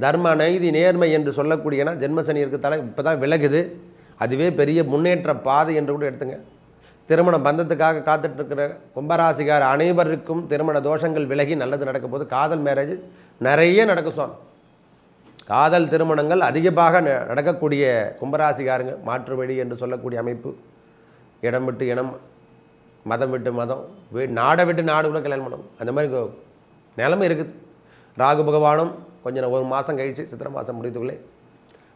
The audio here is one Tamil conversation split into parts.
தர்ம நைதி நேர்மை என்று சொல்லக்கூடியனா ஜென்மசனி இருக்க தலை இப்போ தான் விலகுது. அதுவே பெரிய முன்னேற்ற பாதை என்று கூட எடுத்துங்க. திருமண பந்தத்துக்காக காத்துட்ருக்கிற கும்பராசிகார் அனைவருக்கும் திருமண தோஷங்கள் விலகி நல்லது நடக்கும் போது காதல் மேரேஜ் நிறைய நடக்கும் சுவாமி. காதல் திருமணங்கள் அதிகமாக ந- நடக்கக்கூடிய கும்பராசிகாருங்க மாற்று வழி என்று சொல்லக்கூடிய அமைப்பு. இடம் விட்டு இனம் மதம் விட்டு மதம் வீ நாடை விட்டு நாடு கூட கல்யாணம் பண்ணணும். அந்த மாதிரி நிலமை நிலைமை இருக்குது. ராகு பகவானும் கொஞ்சம் ஒரு மாதம் கழித்து சித்திரை மாதம் முடித்துக்குள்ளே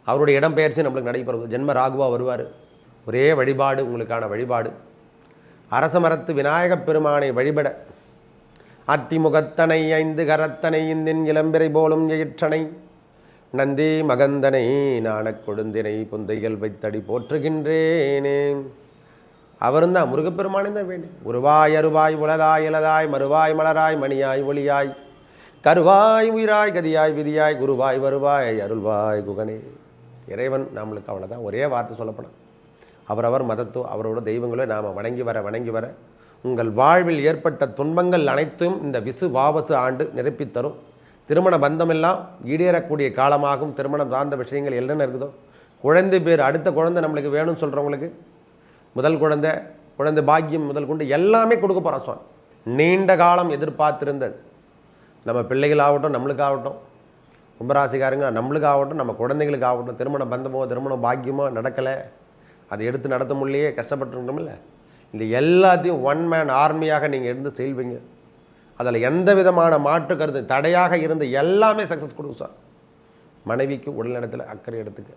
அவருடைய இடம்பெயர்ச்சி நம்மளுக்கு நடைபெறுவது ஜென்ம ராகுவா வருவார். ஒரே வழிபாடு உங்களுக்கான வழிபாடு. அரச மரத்து விநாயகப் பெருமானை வழிபட அத்திமுகத்தனை ஐந்து கரத்தனை இந்தின் இளம்பிறை போலும் எயிற்றனை நந்தி மகந்தனை நாணக் கொழுந்தினை புந்தைகள் வைத்தடி போற்றுகின்றேனே. அவரும் தான் முருகப்பெருமானே தான் வேணும் உருவாய் அருவாய் உலதாய் இலதாய் மறுவாய் மலராய் மணியாய் ஒளியாய் கருவாய் உயிராய் கதியாய் விதியாய் குருவாய் வருவாய் அருள்வாய் குகனே. இறைவன் நம்மளுக்கு அவ்வளோதான் ஒரே வார்த்தை சொல்லப்படும். அவரவர் மதத்தோ அவரோட தெய்வங்களோ நாம் வணங்கி வர வணங்கி வர உங்கள் வாழ்வில் ஏற்பட்ட துன்பங்கள் அனைத்தும் இந்த விசு வாவசு ஆண்டு நிரப்பித் தரும். திருமண பந்தமெல்லாம் ஈடேறக்கூடிய காலமாகும். திருமணம் சார்ந்த விஷயங்கள் என்னென்ன இருக்குதோ? குழந்தை பேர் அடுத்த குழந்தை நம்மளுக்கு வேணும்னு சொல்கிறவங்களுக்கு முதல் குழந்தை குழந்தை பாக்கியம் முதல் கொண்டு எல்லாமே கொடுக்க போகிறான் நீண்ட காலம் எதிர்பார்த்திருந்த நம்ம பிள்ளைகளாகட்டும் நம்மளுக்காகட்டும் கும்பராசிக்காரங்க நம்மளுக்காகட்டும் நம்ம குழந்தைகளுக்காகட்டும் திருமண பந்தமோ திருமண பாக்கியமோ நடக்கலை. அதை எடுத்து நடத்த முடியலையே கஷ்டப்பட்டுருக்கணும்ல இந்த எல்லாத்தையும் ஒன் மேன் ஆர்மியாக நீங்கள் இருந்து செல்வீங்க அதில் எந்த விதமான மாற்று கருத்து தடையாக இருந்த எல்லாமே சக்ஸஸ் கொடுக்கும் சார். மனைவிக்கு உடல்நலத்தில் அக்கறை எடுத்துக்க.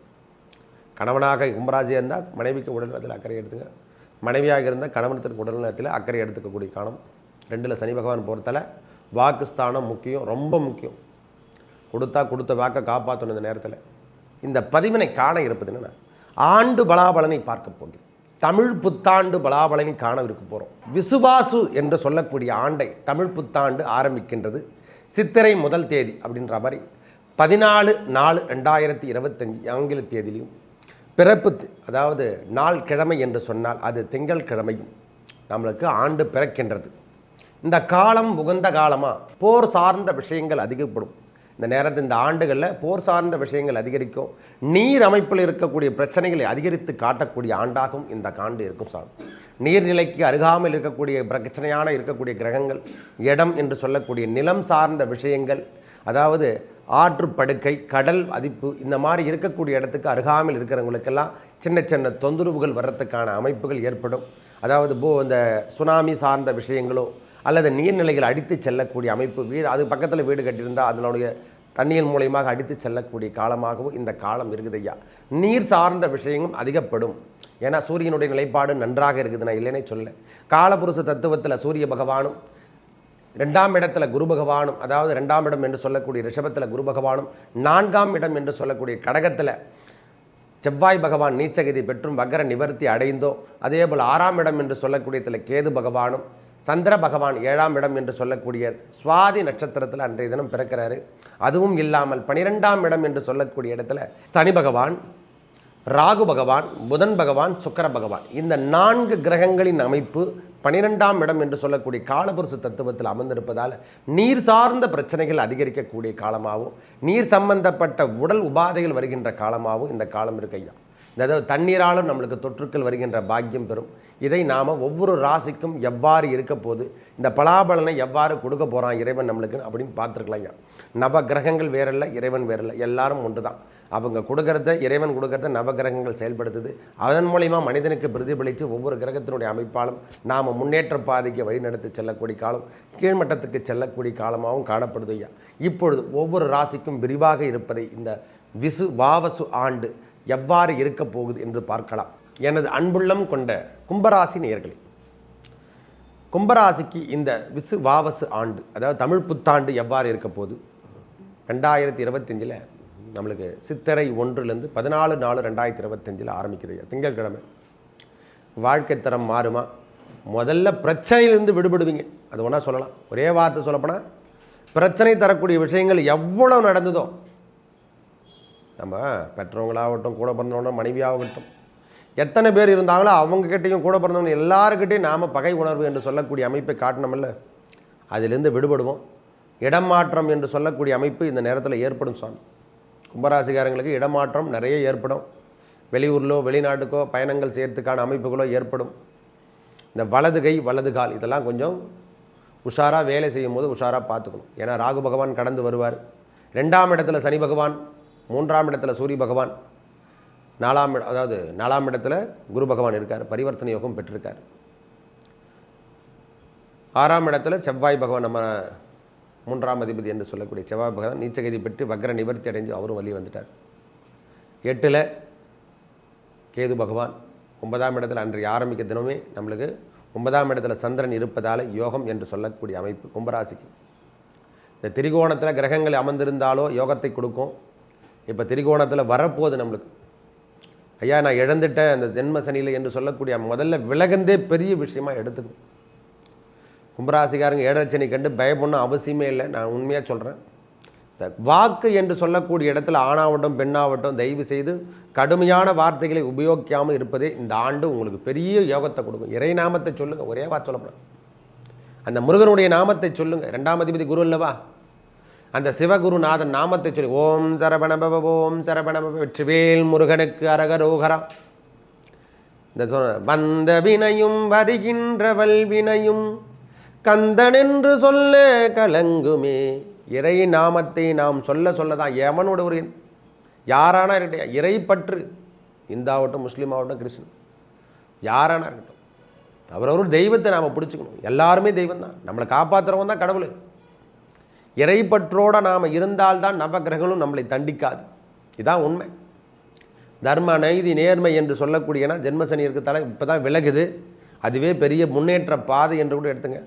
கணவனாக கும்பராசியாக இருந்தால் மனைவிக்கு உடல்நலத்தில் அக்கறை எடுத்துங்க மனைவியாக இருந்தால் கணவனத்திற்கு உடல்நலத்தில் அக்கறை எடுத்துக்கக்கூடிய காலம். ரெண்டில் சனி பகவான் பொறுத்தல வாக்குஸ்தானம் முக்கியம் ரொம்ப முக்கியம். கொடுத்தா கொடுத்த வாக்கை காப்பாற்றணும் இந்த நேரத்தில். இந்த பதிவினை காண இருப்பது என்னென்னா ஆண்டு பலாபலனை பார்க்க போகிறோம். தமிழ் புத்தாண்டு பலாபலனை காண இருக்க போகிறோம் விசுவாசு என்று சொல்லக்கூடிய ஆண்டை தமிழ் புத்தாண்டு ஆரம்பிக்கின்றது. சித்திரை முதல் தேதி அப்படின்ற மாதிரி பதினாலு நாலு ரெண்டாயிரத்தி இருபத்தஞ்சி ஆங்கில தேதியிலையும் பிறப்பு அதாவது நாள் கிழமை என்று சொன்னால் அது திங்கள் கிழமையும் நம்மளுக்கு ஆண்டு பிறக்கின்றது. இந்த காலம் உகந்த காலமாக போர் சார்ந்த விஷயங்கள் அதிகப்படும் இந்த நேரத்தில் இந்த ஆண்டுகளில் போர் சார்ந்த விஷயங்கள் அதிகரிக்கும். நீர் அமைப்பில் இருக்கக்கூடிய பிரச்சனைகளை அதிகரித்து காட்டக்கூடிய ஆண்டாகவும் இந்த காண்டு இருக்கும் சார் நீர்நிலைக்கு அருகாமல் இருக்கக்கூடிய பிரச்சனையான இருக்கக்கூடிய கிரகங்கள் இடம் என்று சொல்லக்கூடிய நிலம் சார்ந்த விஷயங்கள் அதாவது ஆற்று படுக்கை கடல் அதிப்பு இந்த மாதிரி இருக்கக்கூடிய இடத்துக்கு அருகாமல் இருக்கிறவங்களுக்கெல்லாம் சின்ன சின்ன தொந்தரவுகள் வர்றதுக்கான அமைப்புகள் ஏற்படும். அதாவது போ இந்த சுனாமி சார்ந்த விஷயங்களோ அல்லது நீர்நிலைகள் அடித்து செல்லக்கூடிய அமைப்பு வீடு அது பக்கத்தில் வீடு கட்டியிருந்தால் அதனுடைய தண்ணீர் மூலியமாக அடித்து செல்லக்கூடிய காலமாகவும் இந்த காலம் இருக்குது ஐயா. நீர் சார்ந்த விஷயங்களும் அதிகப்படும். ஏன்னா சூரியனுடைய நிலைப்பாடு நன்றாக இருக்குது நான் இல்லைன்னே சொல்ல காலபுருஷ தத்துவத்தில் சூரிய பகவானும் ரெண்டாம் இடத்துல குரு பகவானும் அதாவது ரெண்டாம் இடம் என்று சொல்லக்கூடிய ரிஷபத்தில் குரு பகவானும் நான்காம் இடம் என்று சொல்லக்கூடிய கடகத்தில் செவ்வாய் பகவான் நீச்சகதி பெற்றும் வக்கர நிவர்த்தி அடைந்தோ அதே போல் ஆறாம் இடம் என்று சொல்லக்கூடியதில் கேது பகவானும் சந்திர பகவான் ஏழாம் இடம் என்று சொல்லக்கூடிய சுவாதி நட்சத்திரத்தில் அன்றைய தினம் பிறக்கிறாரு. அதுவும் இல்லாமல் பனிரெண்டாம் இடம் என்று சொல்லக்கூடிய இடத்துல சனி பகவான் ராகு பகவான் புதன் பகவான் சுக்கர பகவான். இந்த நான்கு கிரகங்களின் அமைப்பு பனிரெண்டாம் இடம் என்று சொல்லக்கூடிய காலபுருஷ தத்துவத்தில் அமர்ந்திருப்பதால் நீர் சார்ந்த பிரச்சனைகள் அதிகரிக்கக்கூடிய காலமாகவும் நீர் சம்பந்தப்பட்ட உடல் உபாதைகள் வருகின்ற காலமாகவும் இந்த காலம் இருக்கு ஐயா. அதாவது தண்ணீராலும் நம்மளுக்கு தொற்றுக்கள் வருகின்ற பாக்கியம் பெறும் இதை நாம் ஒவ்வொரு ராசிக்கும் எவ்வாறு இருக்க போது இந்த பலாபலனை எவ்வாறு கொடுக்க போகிறான் இறைவன் நம்மளுக்கு அப்படின்னு பார்த்துருக்கலாம் ஐயா. நவ கிரகங்கள் வேறல்ல இறைவன் வேறல்ல எல்லாரும் ஒன்று தான் அவங்க கொடுக்கறத இறைவன் கொடுக்கறத நவகிரகங்கள் செயல்படுத்துது. அதன் மூலிமா மனிதனுக்கு பிரதிபலித்து ஒவ்வொரு கிரகத்தினுடைய அமைப்பாலும் நாம் முன்னேற்ற பாதைக்கு வழிநடத்தி செல்லக்கூடிய காலம் கீழ்மட்டத்துக்கு செல்லக்கூடிய காலமாகவும் காணப்படுது ஐயா. இப்பொழுது ஒவ்வொரு ராசிக்கும் விரிவாக இருப்பதை இந்த விசு வாவசு ஆண்டு எவ்வாறு இருக்கப் போகுது என்று பார்க்கலாம். எனது அன்புள்ளம் கொண்ட கும்பராசி நேயர்களே கும்பராசிக்கு இந்த விசு வாவசு ஆண்டு அதாவது தமிழ் புத்தாண்டு எவ்வாறு இருக்க போகுது? ரெண்டாயிரத்தி இருபத்தஞ்சில் நம்மளுக்கு சித்திரை ஒன்றுலேருந்து பதினாலு நாலு ரெண்டாயிரத்தி இருபத்தஞ்சில் ஆரம்பிக்கிறது திங்கட்கிழமை. வாழ்க்கை தரம் மாறுமா? முதல்ல பிரச்சனையிலிருந்து விடுபடுவீங்க. அது ஒன்றா சொல்லலாம். ஒரே வார்த்தை சொல்லப்போனால் பிரச்சனை தரக்கூடிய விஷயங்கள் எவ்வளோ நடந்ததோ நம்ம பெற்றவங்களாகட்டும் கூட பிறந்தவங்க மனைவியாகட்டும். எத்தனை பேர் இருந்தாங்களோ அவங்கக்கிட்டையும் கூட பிறந்தவங்க எல்லாருக்கிட்டையும் நாம் பகை உணர்வு என்று சொல்லக்கூடிய அமைப்பை காட்டணுமில்ல. அதிலிருந்து விடுபடுவோம். இடம் மாற்றம் என்று சொல்லக்கூடிய அமைப்பு இந்த நேரத்தில் ஏற்படும் சாமி கும்பராசிக்காரங்களுக்கு இடமாற்றம் நிறைய ஏற்படும். வெளியூர்லோ வெளிநாட்டுக்கோ பயணங்கள் செய்யறதுக்கான அமைப்புகளோ ஏற்படும். இந்த வலது கை வலது கால் இதெல்லாம் கொஞ்சம் உஷாராக வேலை செய்யும் போது உஷாராக பார்த்துக்கணும். ஏன்னா ராகு பகவான் கடந்து வருவார். ரெண்டாம் இடத்துல சனி பகவான் மூன்றாம் இடத்துல சூரிய பகவான் நாலாம் இடம் அதாவது நாலாம் இடத்துல குரு பகவான் இருக்கார் பரிவர்த்தனை யோகம் பெற்றிருக்கார். ஆறாம் இடத்துல செவ்வாய் பகவான் நம்ம மூன்றாம் அதிபதி என்று சொல்லக்கூடிய செவ்வாய் பகவான் நீச்சகதி பெற்று வக்ர நிவர்த்தி அடைஞ்சு அவரும் வழி வந்துட்டார். எட்டில் கேது பகவான் ஒன்பதாம் இடத்துல அன்றைய ஆரம்பிக்க தினமே நம்மளுக்கு ஒன்பதாம் இடத்துல சந்திரன் இருப்பதால் யோகம் என்று சொல்லக்கூடிய அமைப்பு கும்பராசிக்கு. இந்த திரிகோணத்தில் கிரகங்கள் அமர்ந்திருந்தாலோ யோகத்தை கொடுக்கும். இப்போ திரிகோணத்தில் வரப்போகுது நம்மளுக்கு. ஐயா நான் இழந்துட்டேன் அந்த ஜென்ம சனியில் என்று சொல்லக்கூடிய முதல்ல விலகந்தே பெரிய விஷயமா எடுத்துக்கணும். கும்பராசிக்காரங்க ஏழரச்சனை கண்டு பயப்படணும் அவசியமே இல்லை. நான் உண்மையாக சொல்கிறேன் இந்த வாக்கு என்று சொல்லக்கூடிய இடத்துல ஆணாவட்டும் பெண்ணாவட்டும் தயவு செய்து கடுமையான வார்த்தைகளை உபயோகிக்காமல் இருப்பதே இந்த ஆண்டு உங்களுக்கு பெரிய யோகத்தை கொடுக்கும். இறை நாமத்தை சொல்லுங்கள் ஒரே வார்த்தை சொல்லப்படும். அந்த முருகனுடைய நாமத்தை சொல்லுங்கள் ரெண்டாம் அதிபதி குரு அல்லவா? அந்த சிவகுருநாதன் நாமத்தை சொல்லி ஓம் சரவணபவ ஓம் சரவணபவ வெற்றிவேல் முருகனுக்கு அரகரோகரா. இந்த சொன்ன வந்த வினையும் வருகின்ற வல்வினையும் கந்தனென்று சொல்ல கலங்குமே. இறை நாமத்தை நாம் சொல்ல சொல்ல தான் எவனோட ஒரு யாரானா இருக்கட்டும் இறை பற்று இந்தாவட்டும் முஸ்லீம் ஆகட்டும் கிறிஸ்டின் யாரானா இருக்கட்டும் அவரவர் தெய்வத்தை நாம் பிடிச்சிக்கணும். எல்லாருமே தெய்வம் தான் நம்மளை காப்பாற்றுறவன் தான் கடவுள். இறைப்பற்றோடு நாம் இருந்தால்தான் நவகிரகங்களும் நம்மளை தண்டிக்காது. இதான் உண்மை. தர்ம நைதி நேர்மை என்று சொல்லக்கூடியனா ஜென்மசனி இருக்கிறதால இப்போ தான் விலகுது. அதுவே பெரிய முன்னேற்ற பாதை என்று கூட எடுத்துங்க.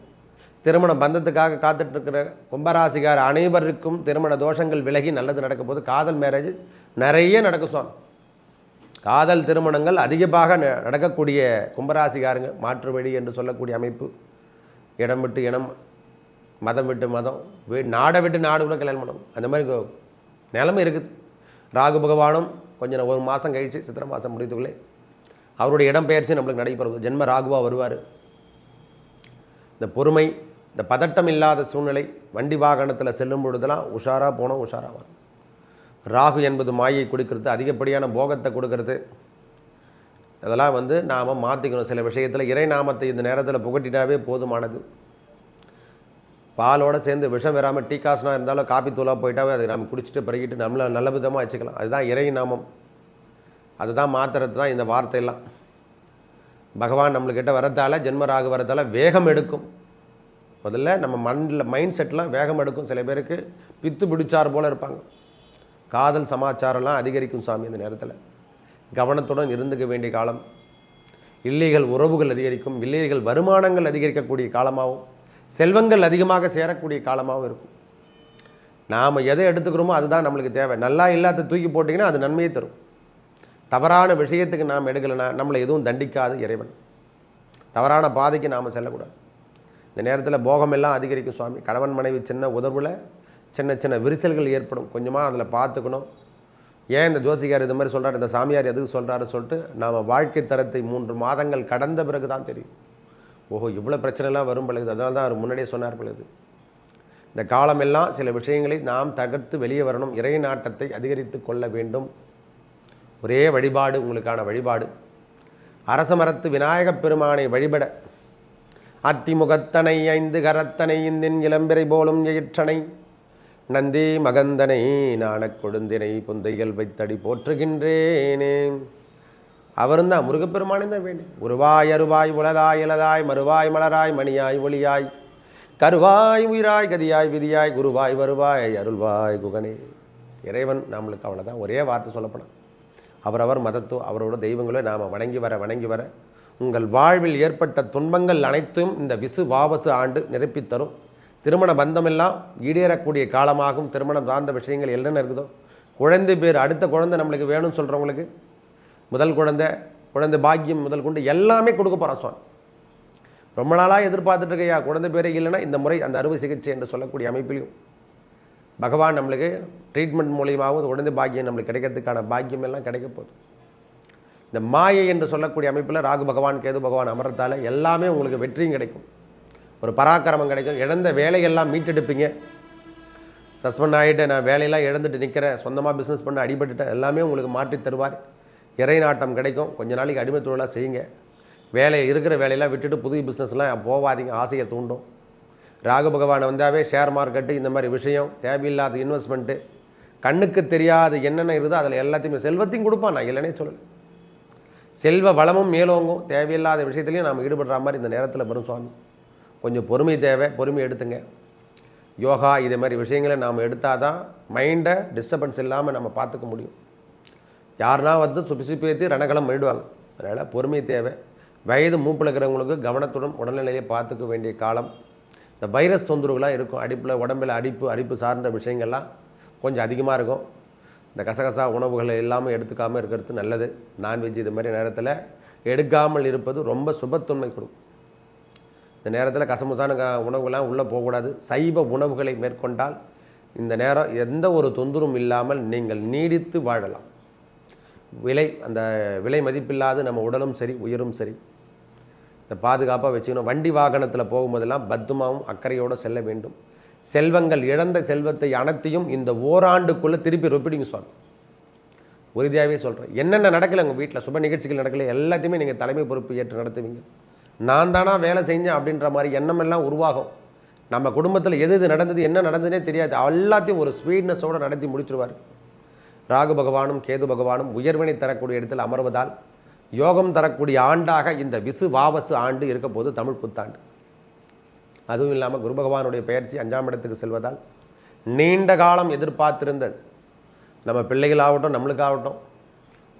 திருமண பந்தத்துக்காக காத்துட்ருக்கிற கும்பராசிகார் அனைவருக்கும் திருமண தோஷங்கள் விலகி நல்லது நடக்க போது காதல் மேரேஜ் நிறைய நடக்கும் சுவாமி. காதல் திருமணங்கள் அதிகமாக ந- நடக்கக்கூடிய கும்பராசிகாரங்க மாற்று வழி என்று சொல்லக்கூடிய அமைப்பு. இடம் விட்டு இனம் மதம் விட்டு மதம் வீ நாடை விட்டு நாடு கூட கல்யாணம் பண்ணணும். அந்த மாதிரி கொ- நிலைமை இருக்குது. ராகு பகவானும் கொஞ்சம் ஒரு மாதம் கழித்து சித்திரை மாதம் முடித்துக்குள்ளே அவருடைய இடம்பெயர்ச்சி நம்மளுக்கு நடைபெறுவது ஜென்ம ராகுவாக வருவார். இந்த பொறுமை இந்த பதட்டம் இல்லாத சூழ்நிலை வண்டி வாகனத்தில் செல்லும் பொழுதெல்லாம் உஷாராக போனோம் உஷாராக வரும். ராகு என்பது மாயை கொடுக்கறது அதிகப்படியான போகத்தை கொடுக்கறது. அதெல்லாம் வந்து நாம் மாற்றிக்கணும் சில விஷயத்தில் இறை நாமத்தை இந்த நேரத்தில் புகட்டிட்டாவே போதுமானது. பாலோட சேர்ந்து விஷம் வராமல் டீ காசுனா இருந்தாலும் காப்பி தூளாக போயிட்டாவே அதை நம்ம குடிச்சிட்டு பிறகிட்டு நம்மளை நல்ல விதமாக வச்சுக்கலாம். அதுதான் இறை நாமம். அதுதான் மாத்துறது தான் இந்த வார்த்தையெல்லாம். பகவான் நம்மளுக்கிட்ட வரத்தால் ஜென்மராகு வரத்தால் வேகம் எடுக்கும். முதல்ல நம்ம மண்ணில் மைண்ட் செட்லாம் வேகம் எடுக்கும். சில பேருக்கு பித்து பிடிச்சார் போல் இருப்பாங்க. காதல் சமாச்சாரம்லாம் அதிகரிக்கும் சாமி இந்த நேரத்தில். கவனத்துடன் இருந்துக்க வேண்டிய காலம். இல்லீகல் உறவுகள் அதிகரிக்கும். இல்லீகல் வருமானங்கள் அதிகரிக்கக்கூடிய காலமாகவும் செல்வங்கள் அதிகமாக சேரக்கூடிய காலமாகவும் இருக்கும். நாம் எதை எடுத்துக்கிறோமோ அதுதான் நம்மளுக்கு தேவை. நல்லா இல்லாத தூக்கி போட்டிங்கன்னா அது நன்மையை தரும். தவறான விஷயத்துக்கு நாம் எடுக்கலைன்னா நம்மளை எதுவும் தண்டிக்காது இறைவன். தவறான பாதைக்கு நாம் செல்லக்கூடாது. இந்த நேரத்தில் போகமெல்லாம் அதிகரிக்கும் சுவாமி. கணவன் மனைவி சின்ன உதவுல சின்ன சின்ன விரிசல்கள் ஏற்படும். கொஞ்சமாக அதில் பார்த்துக்கணும். ஏன் இந்த ஜோசிகார் இது மாதிரி சொல்கிறார் இந்த சாமியார் எதுக்கு சொல்கிறாருன்னு சொல்லிட்டு நாம் வாழ்க்கை தரத்தை மூன்று மாதங்கள் கடந்த பிறகு தான் தெரியும். ஓஹோ இவ்வளோ பிரச்சனைலாம் வரும் பொழுது அதனால தான் அவர் முன்னாடியே சொன்னார் பொழுது இந்த காலமெல்லாம் சில விஷயங்களை நாம் தகர்த்து வெளியே வரணும் இறை நாட்டத்தை அதிகரித்து கொள்ள வேண்டும். ஒரே வழிபாடு உங்களுக்கான வழிபாடு. அரச மரத்து விநாயகப் பெருமானை வழிபட அத்திமுகத்தனை ஐந்து கரத்தனை இந்தின் இளம்பிரை போலும் எயிற்றனை நந்தி மகந்தனை நாணக் கொழுந்தினை புந்தைகள் வைத்தடி போற்றுகின்றேனே. அவரும் தான் முருகப்பெருமானே தான் வேணும் உருவாய் அருவாய் உலதாய் இலதாய் மறுவாய் மலராய் மணியாய் ஒளியாய். கருவாய் உயிராய் கதியாய் விதியாய் குருவாய் வருவாய் அருள்வாய் குகனே. இறைவன் நம்மளுக்கு அவ்வளோதான் ஒரே வார்த்தை சொல்லப்படும். அவரவர் மதத்தோ அவரோட தெய்வங்களோ நாம் வணங்கி வர வணங்கி வர உங்கள் வாழ்வில் ஏற்பட்ட துன்பங்கள் அனைத்தும் இந்த விசு வாவசு ஆண்டு நிரப்பித் தரும். திருமண பந்தமெல்லாம் ஈடேறக்கூடிய காலமாகும். திருமணம் சார்ந்த விஷயங்கள் என்னென்ன இருக்குதோ. குழந்தை பேர் அடுத்த குழந்தை நம்மளுக்கு வேணும்னு சொல்கிறவங்களுக்கு முதல் குழந்தை குழந்தை பாக்கியம் முதல் கொண்டு எல்லாமே கொடுக்க போகிறான் சுவாமி ரொம்ப நாளாக எதிர்பார்த்துட்டு இருக்கையா? குழந்தை பேரே இல்லைன்னா இந்த முறை அந்த அறுவை சிகிச்சை என்று சொல்லக்கூடிய அமைப்பிலையும் பகவான் நம்மளுக்கு ட்ரீட்மெண்ட் மூலியமாகவும் குழந்தை பாக்கியம் நம்மளுக்கு கிடைக்கிறதுக்கான பாக்கியம் எல்லாம் கிடைக்க போகுது. இந்த மாயை என்று சொல்லக்கூடிய அமைப்பில் ராகு பகவான் கேது பகவான் அமரத்தால் எல்லாமே உங்களுக்கு வெற்றியும் கிடைக்கும். ஒரு பராக்கிரமம் கிடைக்கும். இழந்த வேலையெல்லாம் மீட்டெடுப்பீங்க. சஸ்பெண்ட் ஆகிட்டு நான் வேலையெல்லாம் இழந்துட்டு நிற்கிறேன் சொந்தமாக பிஸ்னஸ் பண்ண அடிபட்டுட்டேன். எல்லாமே உங்களுக்கு மாற்றி தருவார். இறை நாட்டம் கிடைக்கும். கொஞ்ச நாளைக்கு அடிமை தொழிலாக செய்யுங்க. வேலையை இருக்கிற வேலையெல்லாம் விட்டுட்டு புது பிஸ்னஸ்லாம் போகாதீங்க ஆசையை தூண்டும். ராகு பகவானை வந்தாவே ஷேர் மார்க்கெட்டு இந்த மாதிரி விஷயம் தேவையில்லாத இன்வெஸ்ட்மெண்ட்டு கண்ணுக்கு தெரியாது என்னென்ன இருக்குதோ அதில் எல்லாத்தையுமே செல்வத்தையும் கொடுப்பான். நான் இல்லைனே சொல்லலை. செல்வ வளமும் மேலோங்கும். தேவையில்லாத விஷயத்துலையும் நாம் ஈடுபடுற மாதிரி இந்த நேரத்தில் வரும் சுவாமி. கொஞ்சம் பொறுமை தேவை. பொறுமை எடுத்துங்க. யோகா இதே மாதிரி விஷயங்களை நாம் எடுத்தால் தான் மைண்டை டிஸ்டர்பன்ஸ் இல்லாமல் நம்ம பார்த்துக்க முடியும். யாருனா வந்து சுபிசுப்பேத்தி ரணகலம் பண்ணிடுவாங்க. அதனால் பொறுமை தேவை. வயது மூப்பில் இருக்கிறவங்களுக்கு கவனத்துடன் உடல்நிலையை பார்த்துக்க வேண்டிய காலம். இந்த வைரஸ் தொந்தரவுகளாக இருக்கும். அடிப்பில் உடம்பில் அடிப்பு அரிப்பு சார்ந்த விஷயங்கள்லாம் கொஞ்சம் அதிகமாக இருக்கும். இந்த கசகசா உணவுகளை இல்லாமல் எடுத்துக்காமல் இருக்கிறது நல்லது. நான்வெஜ் இது மாதிரி நேரத்தில் எடுக்காமல் இருப்பது ரொம்ப சுபத்தன்மை கொடுக்கும் இந்த நேரத்தில் கசமுசான க உணவுகள்லாம் உள்ளே போகக்கூடாது. சைவ உணவுகளை மேற்கொண்டால் இந்த நேரம் எந்த ஒரு தொந்தரவும் இல்லாமல் நீங்கள் நீடித்து வாழலாம். விலை அந்த விலை மதிப்பில்லாது நம்ம உடலும் சரி உயிரும் சரி. இந்த பாதுகாப்பாக வச்சுக்கணும். வண்டி வாகனத்தில் போகும்போதெல்லாம் பத்துமாவும் அக்கறையோடு செல்ல வேண்டும். செல்வங்கள் இழந்த செல்வத்தை அனைத்தையும் இந்த ஓராண்டுக்குள்ளே திருப்பி ரொப்பிடிங்க சுவாமி. உறுதியாகவே சொல்கிறேன் என்னென்ன நடக்கலை உங்கள் வீட்டில் சுப நிகழ்ச்சிகள் நடக்கல. எல்லாத்தையுமே நீங்கள் தலைமை பொறுப்பு ஏற்று நடத்துவீங்க. நான் தானா வேலை செஞ்சேன் அப்படின்ற மாதிரி எண்ணமெல்லாம் உருவாகும். நம்ம குடும்பத்தில் எது எது நடந்தது என்ன நடந்ததுனே தெரியாது. எல்லாத்தையும் ஒரு ஸ்வீட்னஸோடு நடத்தி முடிச்சிருவார். ராகு பகவானும் கேது பகவானும் உயர்வினை தரக்கூடிய இடத்தில் அமர்வதால் யோகம் தரக்கூடிய ஆண்டாக இந்த விசு வாவசு ஆண்டு இருக்க போது தமிழ் புத்தாண்டு. அதுவும் இல்லாமல் குரு பகவானுடைய பெயர்ச்சி அஞ்சாம் இடத்துக்கு செல்வதால் நீண்ட காலம் எதிர்பார்த்திருந்த நம்ம பிள்ளைகளாகட்டும் நம்மளுக்காகட்டும்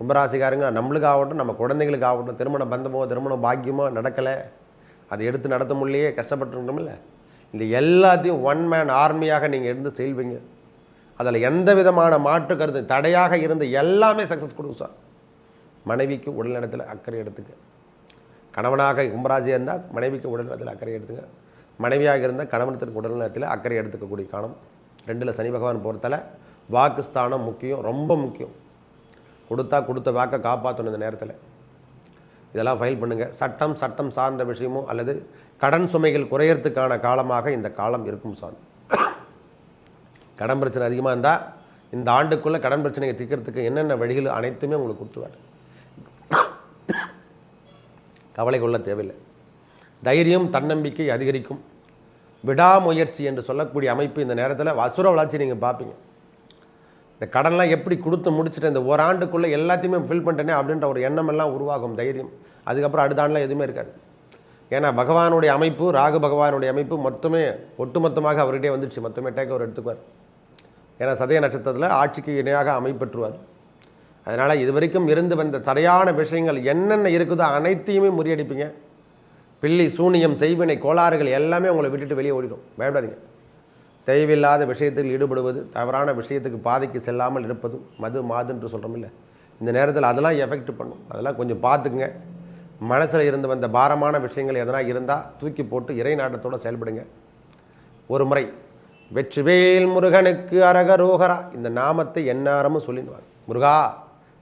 கும்பராசிக்காரங்க நம்மளுக்காகட்டும் நம்ம குழந்தைகளுக்காகட்டும் திருமண பந்தமோ திருமண பாக்கியமோ நடக்கலை. அதை எடுத்து நடத்த முடியலையே கஷ்டப்பட்டுருக்கணும்ல இந்த எல்லாத்தையும் ஒன் மேன் ஆர்மியாக நீங்கள் இருந்து செல்வீங்க. அதில் எந்த விதமான மாற்று கருத்து தடையாக இருந்து எல்லாமே சக்ஸஸ் கொடுக்கும் சார். மனைவிக்கு உடல்நலத்தில் அக்கறை எடுத்துக்க கணவனாக கும்பராசியாக இருந்தால் மனைவிக்கு உடல்நலத்தில் அக்கறை எடுத்துங்க. மனைவியாக இருந்தால் கணவனத்திற்கு உடல்நலத்தில் அக்கறை எடுத்துக்கக்கூடிய காலம். ரெண்டில் சனி பகவான் பொறுத்தல வாக்குஸ்தானம் முக்கியம் ரொம்ப முக்கியம். கொடுத்தா கொடுத்த வாக்கை காப்பாற்றணும் இந்த நேரத்தில். இதெல்லாம் ஃபைல் பண்ணுங்கள் சட்டம் சட்டம் சார்ந்த விஷயமோ அல்லது கடன் சுமைகள் குறையறதுக்கான காலமாக இந்த காலம் இருக்கும் சார். கடன் பிரச்சனை அதிகமாக இருந்தால் இந்த ஆண்டுக்குள்ளே கடன் பிரச்சனையை தீர்க்கறதுக்கு என்னென்ன வழிகள் அனைத்துமே உங்களுக்கு கொடுத்துவார் கவலை கொள்ள தேவையில்லை. தைரியம் தன்னம்பிக்கை அதிகரிக்கும். விடாமுயற்சி என்று சொல்லக்கூடிய அமைப்பு இந்த நேரத்தில் வசுர வளர்ச்சி நீங்கள் பார்ப்பீங்க. இந்த கடன்லாம் எப்படி கொடுத்து முடிச்சுட்டு இந்த ஓராண்டுக்குள்ளே எல்லாத்தையுமே ஃபில் பண்ணிட்டேனே அப்படின்ற ஒரு எண்ணம் எல்லாம் உருவாகும் தைரியம். அதுக்கப்புறம் அடுத்த ஆண்டில் எதுவுமே இருக்காது. ஏன்னா பகவானுடைய அமைப்பு ராகு பகவானுடைய அமைப்பு மொத்தமே ஒட்டுமொத்தமாக அவர்கிட்டே வந்துடுச்சு மொத்தமே டேக் ஓவர் எடுத்துக்குவார். ஏன்னா சதய நட்சத்திரத்தில் ஆட்சிக்கு இணையாக அமைப்பெற்றுவார். அதனால் இது வரைக்கும் இருந்து வந்த தடையான விஷயங்கள் என்னென்ன இருக்குதோ அனைத்தையுமே முறியடிப்பீங்க. பில்லி சூனியம் செய்வினை கோளாறுகள் எல்லாமே உங்களை விட்டுட்டு வெளியே ஓடிடும். பயப்படாதீங்க. தேவையில்லாத விஷயத்தில் ஈடுபடுவது தவறான விஷயத்துக்கு பாதைக்கு செல்லாமல் இருப்பதும் மது மாதுன்று சொல்கிறோமில்ல இந்த நேரத்தில் அதெல்லாம் எஃபெக்ட் பண்ணும். அதெல்லாம் கொஞ்சம் பார்த்துக்குங்க. மனசில் இருந்து வந்த பாரமான விஷயங்கள் எதனா இருந்தால் தூக்கி போட்டு இறை நாட்டத்தோடு செயல்படுங்க. ஒரு முறை வெற்றிவேல் முருகனுக்கு அரகரோகரா. இந்த நாமத்தை எந்நேரமும் சொல்லிடுவாங்க முருகா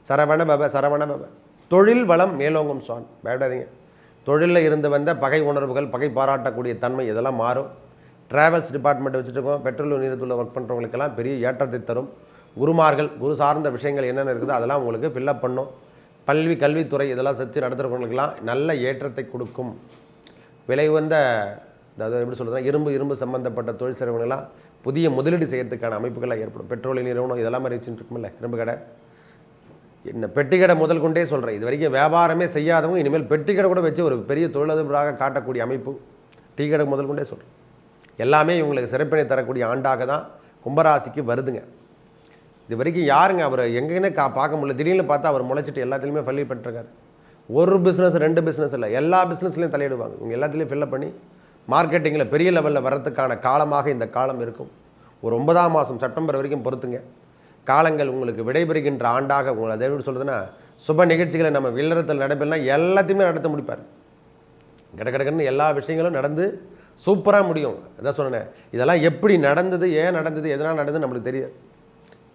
சரவண பப சரவண பப தொழில் வளம் மேலோங்கும் சுவாமி. பயப்படாதீங்க. தொழிலில் இருந்து வந்த பகை உணர்வுகள் பகை பாராட்டக்கூடிய தன்மை இதெல்லாம் மாறும். டிராவல்ஸ் டிபார்ட்மெண்ட் வச்சுருக்கோம் பெட்ரோல் நீரத்துள்ள ஒர்க் பண்ணுறவங்களுக்கெல்லாம் பெரிய ஏற்றத்தை தரும். குருமார்கள் குரு சார்ந்த விஷயங்கள் என்னென்ன இருக்குதோ அதெல்லாம் உங்களுக்கு ஃபில்லப் பண்ணும். பல்வி கல்வித்துறை இதெல்லாம் சுற்றி நடத்துகிறவங்களுக்கெல்லாம் நல்ல ஏற்றத்தை கொடுக்கும். விலை வந்த அதாவது எப்படி சொல்கிறதுனா இரும்பு இரும்பு சம்பந்தப்பட்ட தொழில் செய்கிறவங்களாம் புதிய முதலீடு செய்கிறதுக்கான அமைப்புகள்லாம் ஏற்படும். பெட்ரோலிய நிறுவனம் இதெல்லாம் மாதிரி வச்சுட்டு இருக்குமில்ல இரும்பு கடை. என்ன பெட்டி கடை முதல் கொண்டே சொல்கிறேன் இது வரைக்கும் வியாபாரமே செய்யாதவங்க இனிமேல் பெட்டி கடை கூட வச்சு ஒரு பெரிய தொழிலதிபராக காட்டக்கூடிய அமைப்பு டீ கடை முதல் கொண்டே சொல்கிறேன் எல்லாமே இவங்களுக்கு சிறப்பினை தரக்கூடிய ஆண்டாக தான் கும்பராசிக்கு வருதுங்க. இது வரைக்கும் யாருங்க அவர் எங்கேன்னு கா பார்க்க முடியல. திடீர்னு பார்த்தா அவர் முளைச்சிட்டு எல்லாத்துலேயுமே பள்ளி பெற்றிருக்காரு ஒரு பிஸ்னஸ் ரெண்டு பிஸ்னஸ் இல்லை. எல்லா பிஸ்னஸ்லையும் தலையிடுவாங்க. இவங்க எல்லாத்துலேயும் ஃபில்லப் பண்ணி மார்க்கெட்டிங்கில் பெரிய லெவலில் வர்றதுக்கான காலமாக இந்த காலம் இருக்கும். ஒரு ஒன்பதாம் மாதம் செப்டம்பர் வரைக்கும் பொறுத்துங்க. காலங்கள் உங்களுக்கு விடைபெறுகின்ற ஆண்டாக உங்களை அதை எப்படி சொல்கிறதுன்னா சுப நிகழ்ச்சிகளை நம்ம இல்லறத்தில் நடைபெறலாம் எல்லாத்தையுமே நடத்த முடிப்பார். கடகடகன்னு எல்லா விஷயங்களும் நடந்து சூப்பராக முடியும். அதான் சொன்னேன் இதெல்லாம் எப்படி நடந்தது ஏன் நடந்தது எதனால் நடந்தது நம்மளுக்கு தெரியாது.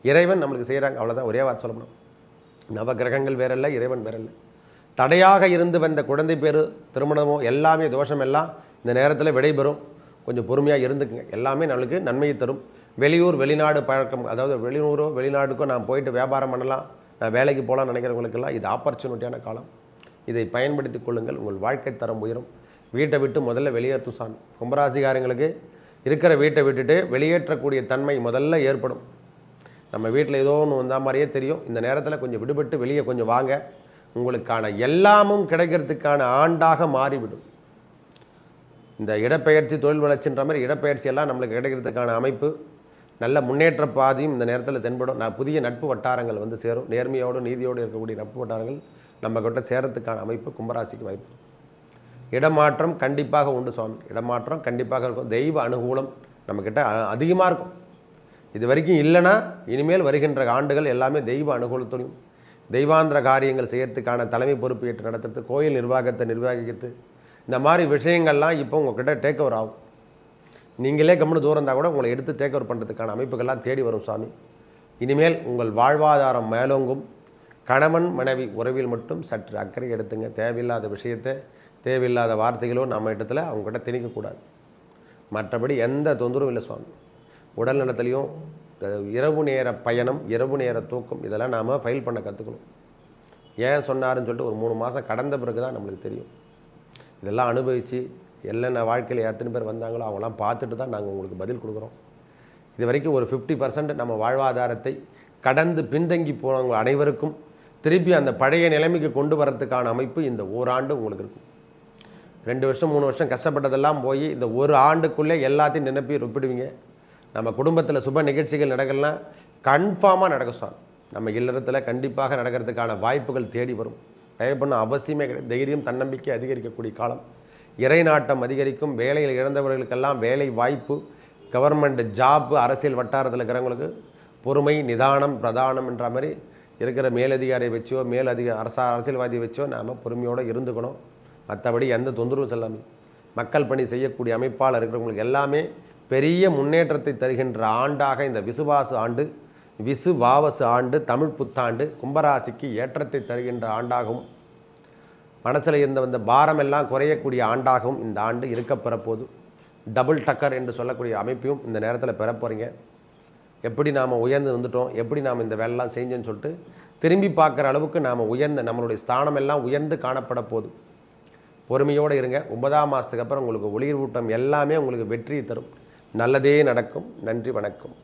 இறைவன் நம்மளுக்கு செய்கிறாங்க அவ்வளோதான் ஒரே வார்த்தை சொல்லணும் நவ கிரகங்கள் வேறல்ல இறைவன் வேறல்ல. தடையாக இருந்து வந்த குழந்தை பேர் திருமணமோ எல்லாமே தோஷம் எல்லாம் இந்த நேரத்தில் விடைபெறும். கொஞ்சம் பொறுமையாக இருந்துக்குங்க. எல்லாமே நம்மளுக்கு நன்மையை தரும். வெளியூர் வெளிநாடு பழக்கம் அதாவது வெளியூரோ வெளிநாடுக்கோ நான் போயிட்டு வியாபாரம் பண்ணலாம். நான் வேலைக்கு போகலாம் நினைக்கிறவங்களுக்கெல்லாம் இது ஆப்பர்ச்சுனிட்டியான காலம். இதை பயன்படுத்தி கொள்ளுங்கள். உங்கள் வாழ்க்கை தரம் உயரும். வீட்டை விட்டு முதல்ல வெளியேற்றும் சாமி கும்பராசிகாரங்களுக்கு இருக்கிற வீட்டை விட்டுட்டு வெளியேற்றக்கூடிய தன்மை முதல்ல ஏற்படும். நம்ம வீட்டில் ஏதோ ஒன்று வந்தால் மாதிரியே தெரியும். இந்த நேரத்தில் கொஞ்சம் விடுபட்டு வெளியே கொஞ்சம் வாங்க. உங்களுக்கான எல்லாமும் கிடைக்கிறதுக்கான ஆண்டாக மாறிவிடும். இந்த இடப்பெயர்ச்சி தொழில் வளர்ச்சின்ற மாதிரி இடப்பெயர்ச்சி எல்லாம் நம்மளுக்கு கிடைக்கிறதுக்கான அமைப்பு நல்ல முன்னேற்ற பாதையும் இந்த நேரத்தில் தென்படும். நான் புதிய நட்பு வட்டாரங்கள் வந்து சேரும். நேர்மையோடு நீதியோடு இருக்கக்கூடிய நட்பு வட்டாரங்கள் நம்ம கிட்ட சேரத்துக்கான அமைப்பு கும்பராசிக்கு வாய்ப்பு. இடமாற்றம் கண்டிப்பாக உண்டு சுவாமி. இடமாற்றம் கண்டிப்பாக இருக்கும். தெய்வ அனுகூலம் நம்மக்கிட்ட அதிகமாக இருக்கும். இது வரைக்கும் இல்லைன்னா இனிமேல் வருகின்ற ஆண்டுகள் எல்லாமே தெய்வ அனுகூலத்தோடையும் தெய்வாந்திர காரியங்கள் செய்யறதுக்கான தலைமை பொறுப்பு ஏற்று நடத்துறது கோயில் நிர்வாகத்தை நிர்வகிக்கிறது இந்த மாதிரி விஷயங்கள்லாம் இப்போ உங்ககிட்ட டேக் ஓவர் ஆகும். நீங்களே கம்முன்னு தூரம் இருந்தால் கூட உங்களை எடுத்து டேக் ஓவர் பண்ணுறதுக்கான அமைப்புகள்லாம் தேடி வரும் சாமி. இனிமேல் உங்கள் வாழ்வாதாரம் மேலோங்கும். கணவன் மனைவி உறவில் மட்டும் சற்று அக்கறை எடுத்துங்க. தேவையில்லாத விஷயத்தை தேவையில்லாத வார்த்தைகளோ நம்ம இடத்துல அவங்ககிட்ட திணிக்கக்கூடாது. மற்றபடி எந்த தொந்தரவும் இல்லை சுவாமி. உடல் நலத்துலேயும் இரவு நேர பயணம் இரவு நேர தூக்கம் இதெல்லாம் நாம் ஃபைல் பண்ண கற்றுக்கணும் ஏன் சொன்னாருன்னு சொல்லிட்டு ஒரு மூணு மாதம் கடந்த பிறகு தான் நம்மளுக்கு தெரியும். இதெல்லாம் அனுபவித்து என்னென்ன வாழ்க்கையில் எத்தனை பேர் வந்தாங்களோ அவங்களாம் பார்த்துட்டு தான் நாங்கள் உங்களுக்கு பதில் கொடுக்குறோம். இது வரைக்கும் ஒரு ஃபிஃப்டி பர்சன்ட் நம்ம வாழ்வாதாரத்தை கடந்து பின்தங்கி போனவங்க அனைவருக்கும் திருப்பி அந்த பழைய நிலைமைக்கு கொண்டு வரத்துக்கான அமைப்பு இந்த ஓராண்டு உங்களுக்கு இருக்கும். ரெண்டு வருஷம் மூணு வருஷம் கஷ்டப்பட்டதெல்லாம் போய் இந்த ஒரு ஆண்டுக்குள்ளே எல்லாத்தையும் நினைப்பி ஒப்பிடுவீங்க. நம்ம குடும்பத்தில் சுப நிகழ்ச்சிகள் நடக்கலாம் கன்ஃபார்மாக நடக்கும் சார் நம்ம இல்லறத்தில் கண்டிப்பாக நடக்கிறதுக்கான வாய்ப்புகள் தேடி வரும். பயப்படணும் அவசியமே கிடையாது. தைரியம் தன்னம்பிக்கை அதிகரிக்கக்கூடிய காலம். இறை நாட்டம் அதிகரிக்கும். வேலையில் இழந்தவர்களுக்கெல்லாம் வேலை வாய்ப்பு. கவர்மெண்ட் ஜாப்பு அரசியல் வட்டாரத்தில் இருக்கிறவங்களுக்கு பொறுமை நிதானம் பிரதானம் என்ற மாதிரி இருக்கிற மேலதிகாரியை வச்சோ மேலதிக அரசா அரசியல்வாதியை வச்சோ நாம் பொறுமையோடு இருந்துக்கணும். மற்றபடி எந்த தொந்தரவும் செல்லாமல் மக்கள் பணி செய்யக்கூடிய அமைப்பாளர் இருக்கிறவங்களுக்கு எல்லாமே பெரிய முன்னேற்றத்தை தருகின்ற ஆண்டாக இந்த விசுவாசு ஆண்டு விசு வாவசு ஆண்டு தமிழ் புத்தாண்டு கும்பராசிக்கு ஏற்றத்தை தருகின்ற ஆண்டாகவும் மனசில் இருந்த வந்த பாரமெல்லாம் குறையக்கூடிய ஆண்டாகவும் இந்த ஆண்டு இருக்க பெறப்போது டபுள் டக்கர் என்று சொல்லக்கூடிய அமைப்பையும் இந்த நேரத்தில் பெற போகிறீங்க எப்படி நாம் உயர்ந்து வந்துட்டோம் எப்படி நாம் இந்த வேலைலாம் செஞ்சோன்னு சொல்லிட்டு திரும்பி பார்க்குற அளவுக்கு நாம் உயர்ந்த நம்மளுடைய ஸ்தானம் எல்லாம் உயர்ந்து காணப்பட போகுது. பொறுமையோடு இருங்க. ஒன்பதாம் மாதத்துக்கு அப்புறம் உங்களுக்கு ஒளிர்வூட்டம் எல்லாமே உங்களுக்கு வெற்றியை தரும். நல்லதே நடக்கும். நன்றி வணக்கம்.